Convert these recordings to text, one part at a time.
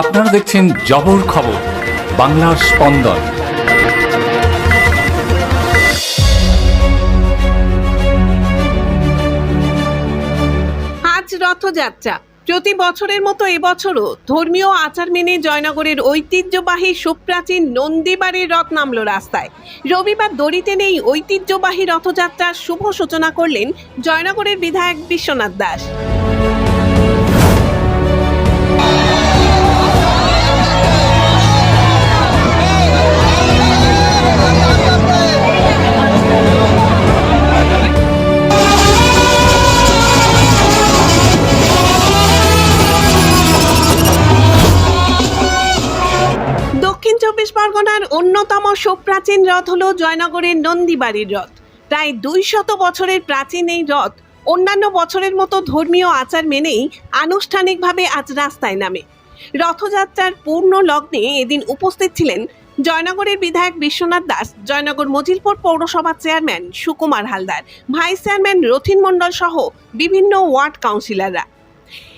আপনারা দেখছেন জবর খবর, বাংলার স্পন্দন। আজ রথযাত্রা। প্রতি বছরের মতো এবছরও ধর্মীয় আচার মেনে জয়নগরের ঐতিহ্যবাহী সুপ্রাচীন নন্দীবাড়ির রথ নামল রাস্তায়। রবিবার দড়িতে নেই ঐতিহ্যবাহী রথযাত্রার শুভ সূচনা করলেন জয়নগরের বিধায়ক বিশ্বনাথ দাস। চব্বিশ পরগনার অন্যতম সুপ্রাচীন রথ হল জয়নগরের নন্দীবাড়ির রথ। প্রায় দুই শত বছরের প্রাচীন এই রথ অন্যান্য বছরের মতো ধর্মীয় আচার মেনেই আনুষ্ঠানিকভাবে আজ রাস্তায় নামে। রথযাত্রার পূর্ণ লগ্নে এদিন উপস্থিত ছিলেন জয়নগরের বিধায়ক বিশ্বনাথ দাস, জয়নগর মজিলপুর পৌরসভার chairman Sukumar Haldar, vice chairman Rathin Mondal সহ বিভিন্ন ওয়ার্ড কাউন্সিলররা।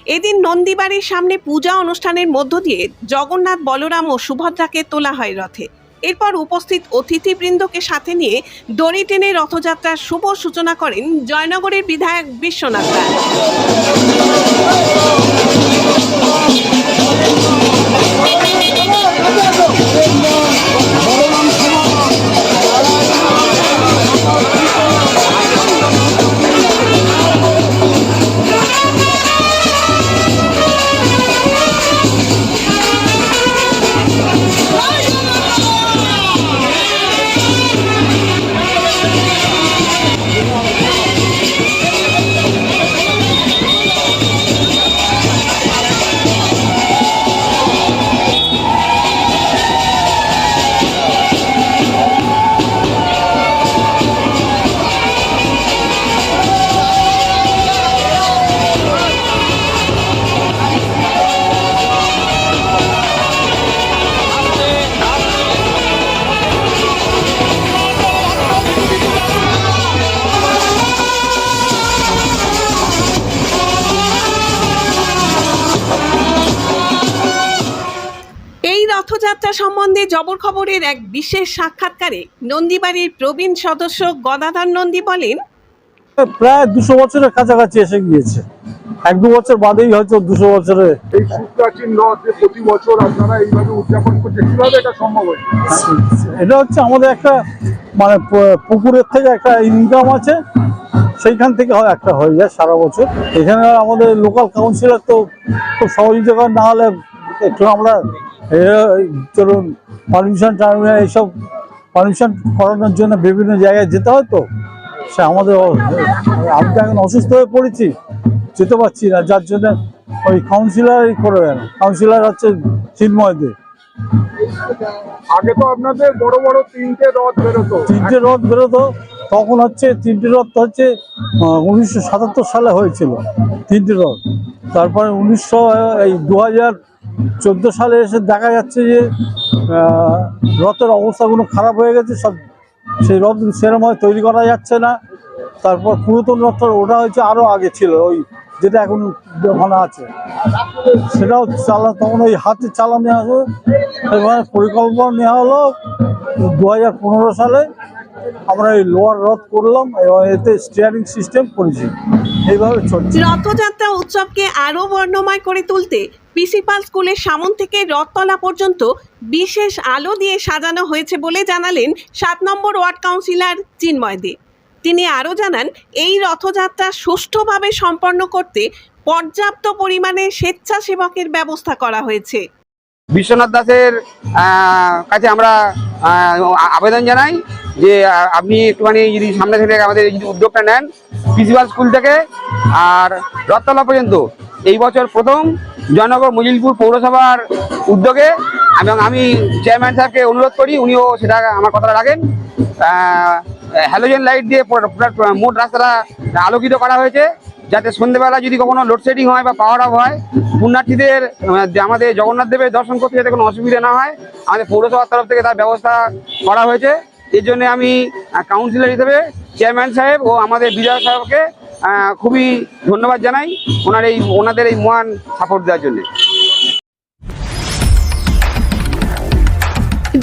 এদিন নন্দীবাড়ির সামনে পূজা অনুষ্ঠানের মধ্য দিয়ে জগন্নাথ, বলরাম ও সুভদ্রাকে তোলা হয় রথে। এরপর উপস্থিত অতিথিবৃন্দকে সাথে নিয়ে দড়ি টেনে রথযাত্রার শুভ সূচনা করেন জয়নগরের বিধায়ক বিশ্বনাথ এই রথযাত্রা সম্বন্ধে জবর খবরের এক বিশেষ সাক্ষাৎকারে নন্দীবাড়ির প্রবীণ সদস্য গদাধর নন্দী বলেন প্রায় দুশো বছরের কাছাকাছি এসে গিয়েছে। এক দু বছর বাদেই হয়তো দুশো বছরে এই সুপ্রাচীন রথ যে প্রতি বছর আপনারা এইভাবে উদযাপন করছেন কীভাবে এটা সম্ভব হয়েছে? এটা হচ্ছে আমাদের একটা মানে পুকুরের থেকে একটা ইনকাম আছে সেইখান থেকে হয় একটা হয়ে যায় সারা বছর। এখানে আমাদের লোকাল কাউন্সিলর তো খুব সহযোগিতা না হলে একটু আমরা চলুন পারমিশন টারমিশন এইসব পারমিশন করানোর জন্য বিভিন্ন জায়গায় যেতে হয় তো? সে আমাদের আমি তো এখন অসুস্থ হয়ে পড়েছি যেতে পারছি না যার জন্য ওই কাউন্সিলারই করে দেন। কাউন্সিলর হচ্ছে চিন্ময় দে আগে তো আপনাদের বড় বড় তিনটে রথ বেরোতো। তিনটে রথ বেরোতো তখন হচ্ছে তিনটে রথ হচ্ছে উনিশশো সাতাত্তর সালে হয়েছিল তিনটে রথ। তারপরে উনিশশো এই দু হাজার চোদ্দ সালে এসে দেখা যাচ্ছে যে রথের অবস্থাগুলো খারাপ হয়ে গেছে, সব সেই রথ সেরময় তৈরি করা যাচ্ছে না। তারপর পুরাতন রথটা ওটা হয়েছে আরও আগে ছিল, ওই যেটা এখন ওখানে আছে। সেটাও চালা, তখন ওই হাতে চালানো হবে এবার পরিকল্পনা নেওয়া হলো দু হাজার পনেরো সালে। আমরা এই লোয়ার রথ করলাম এবং এতে স্টিয়ারিং সিস্টেম করেছি। এইভাবে চলছে। রথযাত্রা উৎসবকে আরও বর্ণময় করে তুলতে প্রিন্সিপাল স্কুলের সামন থেকে রথতলা পর্যন্ত বিশেষ আলো দিয়ে সাজানো হয়েছে বলে জানালেন সাত নম্বর ওয়ার্ড কাউন্সিলর চিন্ময় দে। তিনি আরও জানান, এই রথযাত্রা সুষ্ঠুভাবে সম্পন্ন করতে পর্যাপ্ত পরিমাণে স্বেচ্ছাসেবকের ব্যবস্থা করা হয়েছে। বিশ্বনাথ দাসের কাছে আমরা আবেদন জানাই যে আপনি একটুখানি যদি সামনে থেকে আমাদের যদি উদ্যোগটা নেন প্রিন্সিপাল স্কুল থেকে, আর রথতলা পর্যন্ত, এই বছর প্রথম জয়নগর মজিলপুর পৌরসভার উদ্যোগে, এবং আমি চেয়ারম্যান সাহেবকে অনুরোধ করি, উনিও সেটা আমার কথাটা রাখেন হ্যালোজেন লাইট দিয়ে মোট রাস্তাটা আলোকিত করা হয়েছে। যাতে সন্ধ্যেবেলা যদি কখনো লোডশেডিং হয় বা পাওয়ার আপ হয়, পুণ্যার্থীদের আমাদের জগন্নাথ দেবের দর্শন করতে যাতে কোনো অসুবিধা না হয়, আমাদের পৌরসভার তরফ থেকে তার ব্যবস্থা করা হয়েছে। এর জন্য আমি কাউন্সিলর হিসেবে চেয়ারম্যান সাহেব ও আমাদের বিধায়ক সাহেবকে খুবই ধন্যবাদ জানাই ওনার এই, ওনাদের এই মহান সাপোর্ট দেওয়ার জন্য।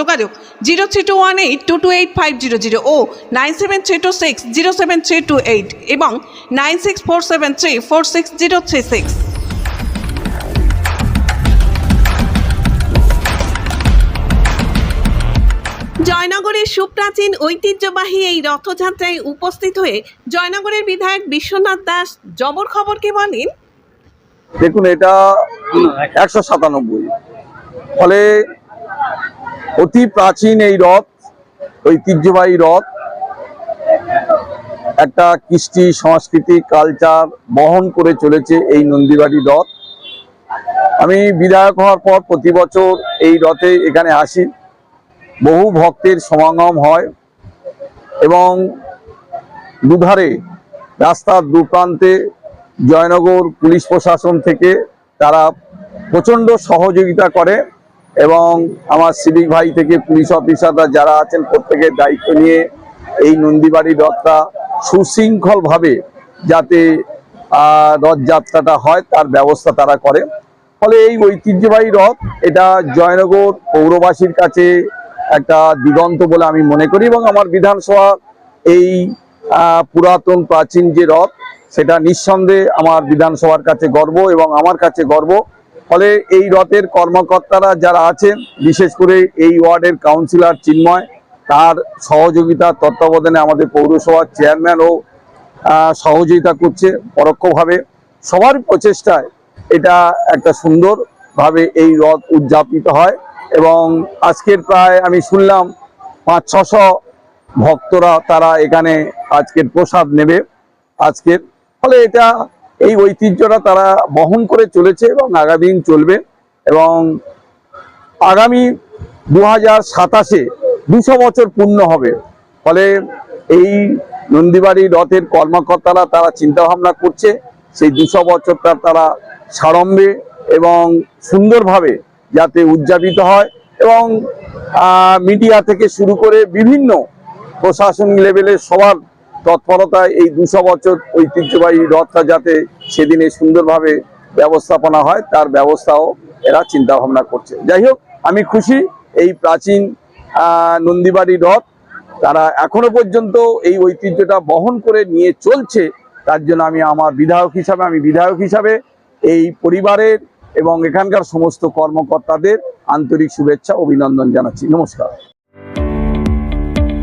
যোগাযোগ zero three two one eight two two eight five zero zero ও nine seven three two six zero seven three two eight এবং nine six four seven three four six zero three six. জয়নগরের সুপ্রাচীন ঐতিহ্যবাহী এই রথযাত্রায় উপস্থিত হয়ে জয়নগরের বিধায়ক বিশ্বনাথ দাস জবর খবর খবরকে বলেন? দেখুন এটা একশো সাতানব্বই। ফলে অতি প্রাচীন এই রথ ঐতিহ্যবাহী রথ একটা কৃষ্টি সংস্কৃতি কালচার বহন করে চলেছে এই নন্দীবাড়ি রথ আমি বিধায়ক হওয়ার পর প্রতি বছর এই রথে এখানে আসি। বহু ভক্তের সমাগম হয় এবং দুধারে রাস্তার দুপ্রান্তে জয়নগর পুলিশ প্রশাসন থেকে তারা প্রচণ্ড সহযোগিতা করে। এবং আমার সিভিক ভাই থেকে পুলিশ অফিসাররা যারা আছেন প্রত্যেকের দায়িত্ব নিয়ে এই নন্দীবাড়ি রথটা সুশৃঙ্খলভাবে যাতে রথযাত্রাটা হয়, তার ব্যবস্থা তারা করে। ফলে এই ঐতিহ্যবাহী রথ, এটা জয়নগর পৌরবাসীর কাছে একটা দিগন্ত বলে আমি মনে করি এবং আমার বিধানসভা এই পুরাতন প্রাচীন যে রথ, সেটা নিঃসন্দেহে আমার বিধানসভার কাছে গর্ব এবং আমার কাছে গর্ব। ফলে এই রথের কর্মকর্তারা যারা আছেন, বিশেষ করে এই ওয়ার্ডের কাউন্সিলর চিন্ময়, তার সহযোগিতা তত্ত্বাবধানে আমাদের পৌরসভার চেয়ারম্যানও সহযোগিতা করছে পরোক্ষভাবে। সবার প্রচেষ্টায় এটা একটা সুন্দরভাবে এই রথ উদযাপিত হয় এবং আজকের প্রায় আমি শুনলাম পাঁচ, ছশো ভক্তরা তারা এখানে আজকের প্রসাদ নেবে। আজকের ফলে এটা এই ঐতিহ্যটা তারা বহন করে চলেছে এবং আগামী দিন চলবে এবং আগামী দু হাজার সাতাশে দুশো বছর পূর্ণ হবে। ফলে এই নন্দীবাড়ি রথের কর্মকর্তারা তারা চিন্তা ভাবনা করছে, সেই দুশো বছরটা তারা সাড়ম্বে এবং সুন্দরভাবে যাতে উদযাপিত হয় এবং মিডিয়া থেকে শুরু করে বিভিন্ন প্রশাসনিক লেভেলের সবার তৎপরতায় এই দুশো বছর ঐতিহ্যবাহী রথটা যাতে সেদিনে সুন্দরভাবে ব্যবস্থাপনা হয়, তার ব্যবস্থাও এরা চিন্তা ভাবনা করছে। যাই হোক আমি খুশি এই প্রাচীন নন্দীবাড়ি রথ তারা এখনও পর্যন্ত এই ঐতিহ্যটা বহন করে নিয়ে চলছে, তার জন্য আমি আমার বিধায়ক হিসাবে, আমি বিধায়ক হিসাবে এই পরিবারের এবং এখানকার সমস্ত কর্মকর্তাদের আন্তরিক শুভেচ্ছা, অভিনন্দন জানাচ্ছি। নমস্কার।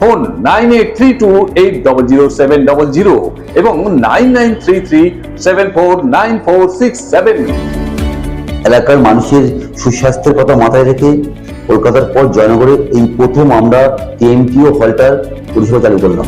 Phone nine eight three two eight double zero seven double zero এবং nine nine three three seven four nine four six seven. এলাকার মানুষের সুস্বাস্থ্যের কথা মাথায় রেখে কলকাতার পর জয়নগরে এই প্রথম আমরা টিএমটিও হলটার পরিষেবা চালু করলাম।